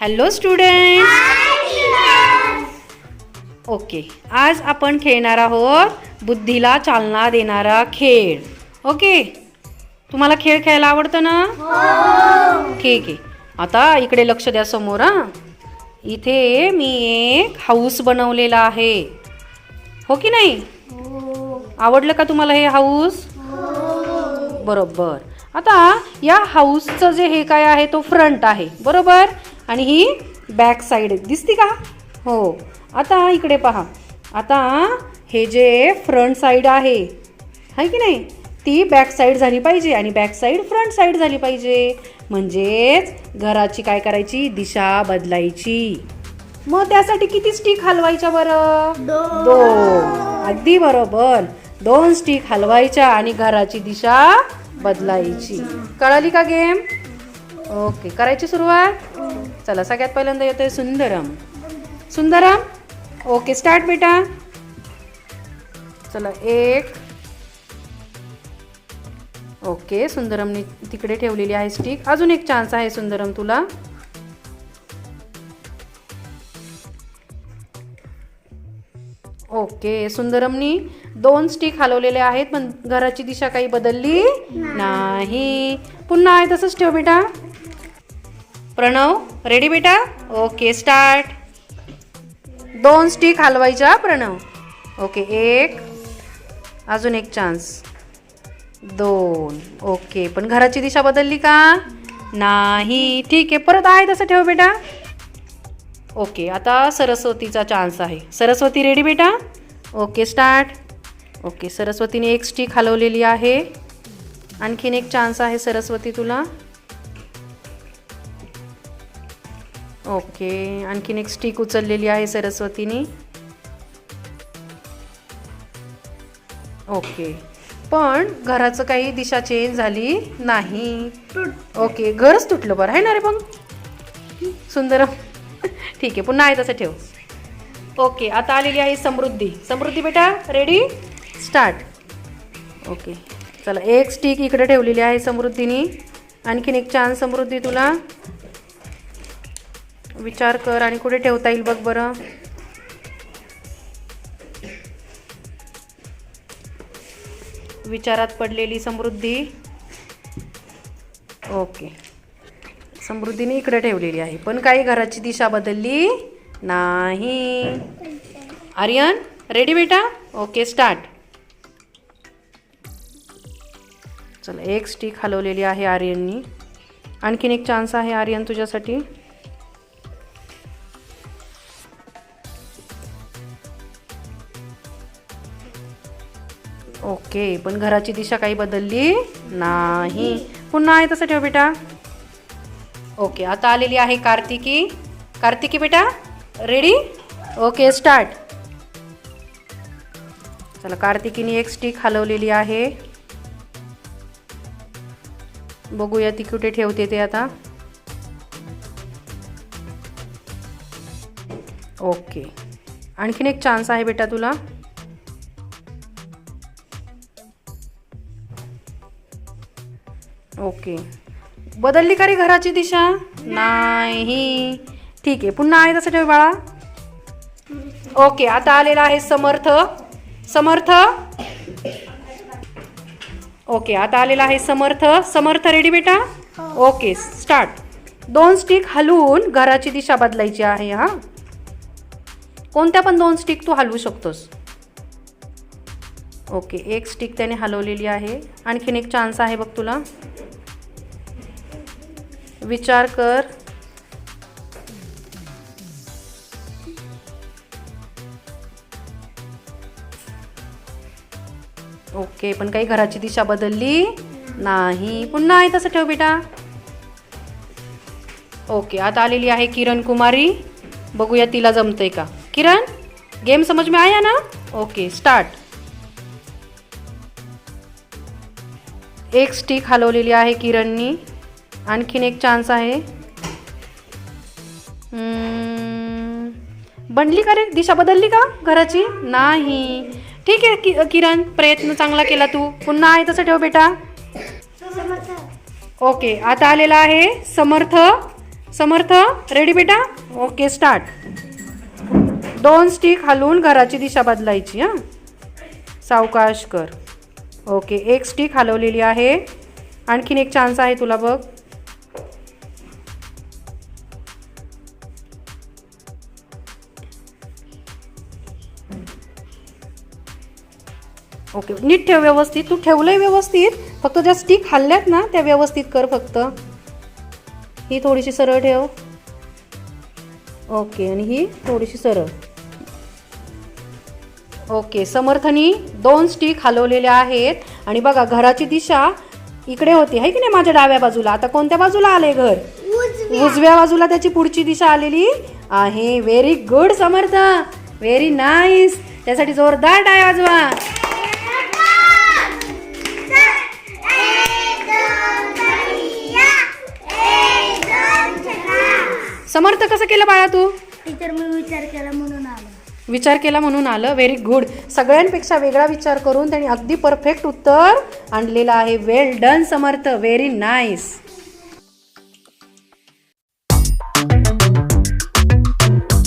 Hello student okay आज आपण खेळणार आहोत बुद्धीला चालना देणारा खेळ. ओके तुम्हाला खेळ खेळायला आवडतं ना? ठीक आहे. आता इकडे लक्ष द्या समोर हा. इथे मी एक हाऊस बनवलेला आहे. हो की नाही? आवडलं का तुम्हाला हे हाऊस बरोबर. आता या हाऊसचं जे हे काय आहे तो फ्रंट आहे. बरोबर? आणि ही बॅक साईड दिसती का? हो. आता इकडे पहा. आता हे जे फ्रंट साईड आहे आहे की नाही? ती बॅक साईड झाली पाहिजे आणि बॅक साईड फ्रंट साईड झाली पाहिजे. म्हणजेच घराची काय करायची? दिशा बदलायची. मग त्यासाठी किती स्टिक हलवायच्या बरं? दोन. अगदी बरोबर. दोन स्टिक हलवायच्या आणि घराची दिशा बदलायची. कळाली का गेम ओके करायची सुरुवात? चला सगळ्यात पहिल्यांदा येतोय सुंदरम. सुंदरम? ओके स्टार्ट बेटा. चला एक. ओके सुंदरमने तिकडे ठेवलेली आहे स्टिक अजून एक चान्स आहे सुंदरम तुला. ओके सुंदरमनी दोन स्टिक हलवलेले आहेत पण घराची दिशा काही बदलली नाही. पुन्हा आहे तसंच ठेव बेटा. प्रणव रेडी बेटा? ओके स्टार्ट दोन स्टिक हलवायच्या प्रणव. ओके एक. अजून एक चान्स दोन. ओके पण घराची दिशा बदलली का? नाही. ठीक आहे परत आहे तसं ठेव बेटा. ओके आता सरस्वतीचा चान्स आहे. सरस्वती रेडी बेटा? ओके स्टार्ट ओके सरस्वतीने एक स्टिक हलवलेली आहे. आणखीन एक चान्स आहे सरस्वती तुला. ओके आणखीन एक स्टिक उचललेली आहे सरस्वतीने. ओके पण घराचं काही दिशा चेंज झाली नाही. ओके घरच तुटलं बरं आहे ना रे पण सुंदर ठीक आहे पुन्हा आहे तसं ठेव. ओके आता आलेली आहे समृद्धी. समृद्धी बेटा रेडी स्टार्ट ओके चला एक स्टिक इकडे ठेवलेली आहे समृद्धीनी. आणखीन एक छान समृद्धी तुला. विचार कर आणि कुठे ठेवता येईल बघ बरं. विचारात पडलेली समृद्धी. ओके समृद्धीने इकडे ठेवलेली आहे. पण काही घराची दिशा बदलली नाही. आर्यन रेडी बेटा? ओके स्टार्ट चला एक स्टिक हलवलेली आहे आर्यननी. आणखीन एक चान्स आहे आर्यन तुझ्यासाठी. ओके पण घराची दिशा काही बदलली नाही. पुन्हा आहे तसं ठेव बेटा. ओके आता आलेली आहे कार्तिकी. कार्तिकी बेटा रेडी ओके स्टार्ट चला कार्तिकीने एक स्टिक हलवलेली आहे. बघूया ती कुठे ठेवते ते आता. ओके आणखीन एक चान्स आहे बेटा तुला. ओके बदलली का रे घराची दिशा? नाही. ठीक आहे पुन्हा आहे तसं ठेव बाळा. ओके आता आलेला आहे समर्थ. समर्थ? ओके आता आलेला आहे समर्थ. समर्थ रेडी बेटा? ओके स्टार्ट दोन स्टिक हलवून घराची दिशा बदलायची आहे हा. कोणत्या पण दोन स्टिक तू हलवू शकतोस. ओके एक स्टिक त्याने हलवलेली आहे. आणखीन एक चान्स आहे बघ तुला. विचार कर. ओके पण काही घराची दिशा बदलली नाही. पुन्हा आहे तसं ठेव बेटा. ओके आता आलेली आहे किरण कुमारी. बघूया तिला जमतंय का. किरण गेम समज में आया ना? ओके स्टार्ट एक स्टिक हलवलेली आहे किरणनी. आणखीन एक चान्स आहे. बनली का रे? दिशा बदलली का घराची? नाही. ठीक आहे कि किरण प्रयत्न चांगला केला तू. पुन्हा आहे तसं ठेव बेटा. ओके आता आलेला आहे समर्थ. समर्थ रेडी बेटा? ओके स्टार्ट दोन स्टिक हलवून घराची दिशा बदलायची हां? सावकाश कर. ओके एक स्टिक हलवलेली आहे. आणखीन एक चान्स आहे तुला बघ. ओके नीट ठेव व्यवस्थित. तू ठेवलंय व्यवस्थित फक्त ज्या स्टिक हल्ल्यात ना त्या व्यवस्थित कर फक्त. ही थोडीशी सरळ ठेव. ओके आणि ही थोडीशी सरळ. ओके समर्थनी दोन स्टिक हलवलेल्या आहेत. आणि बघा घराची दिशा इकडे होती आहे की नाही माझ्या डाव्या बाजूला? आता कोणत्या बाजूला आले घर? उजव्या. बाजूला त्याची पुढची दिशा आलेली आहे. Very good Samarth. Very nice त्यासाठी जोरदार टाय वाजवा. समर्थ कसं केलं बाळा तू? टीचर मी विचार केला म्हणून आलो. विचार केला म्हणून आलं. व्हेरी गुड सगळ्यांपेक्षा वेगळा विचार करून त्यांनी अगदी परफेक्ट उत्तर आणलेलं आहे. Well done Samarth. Very nice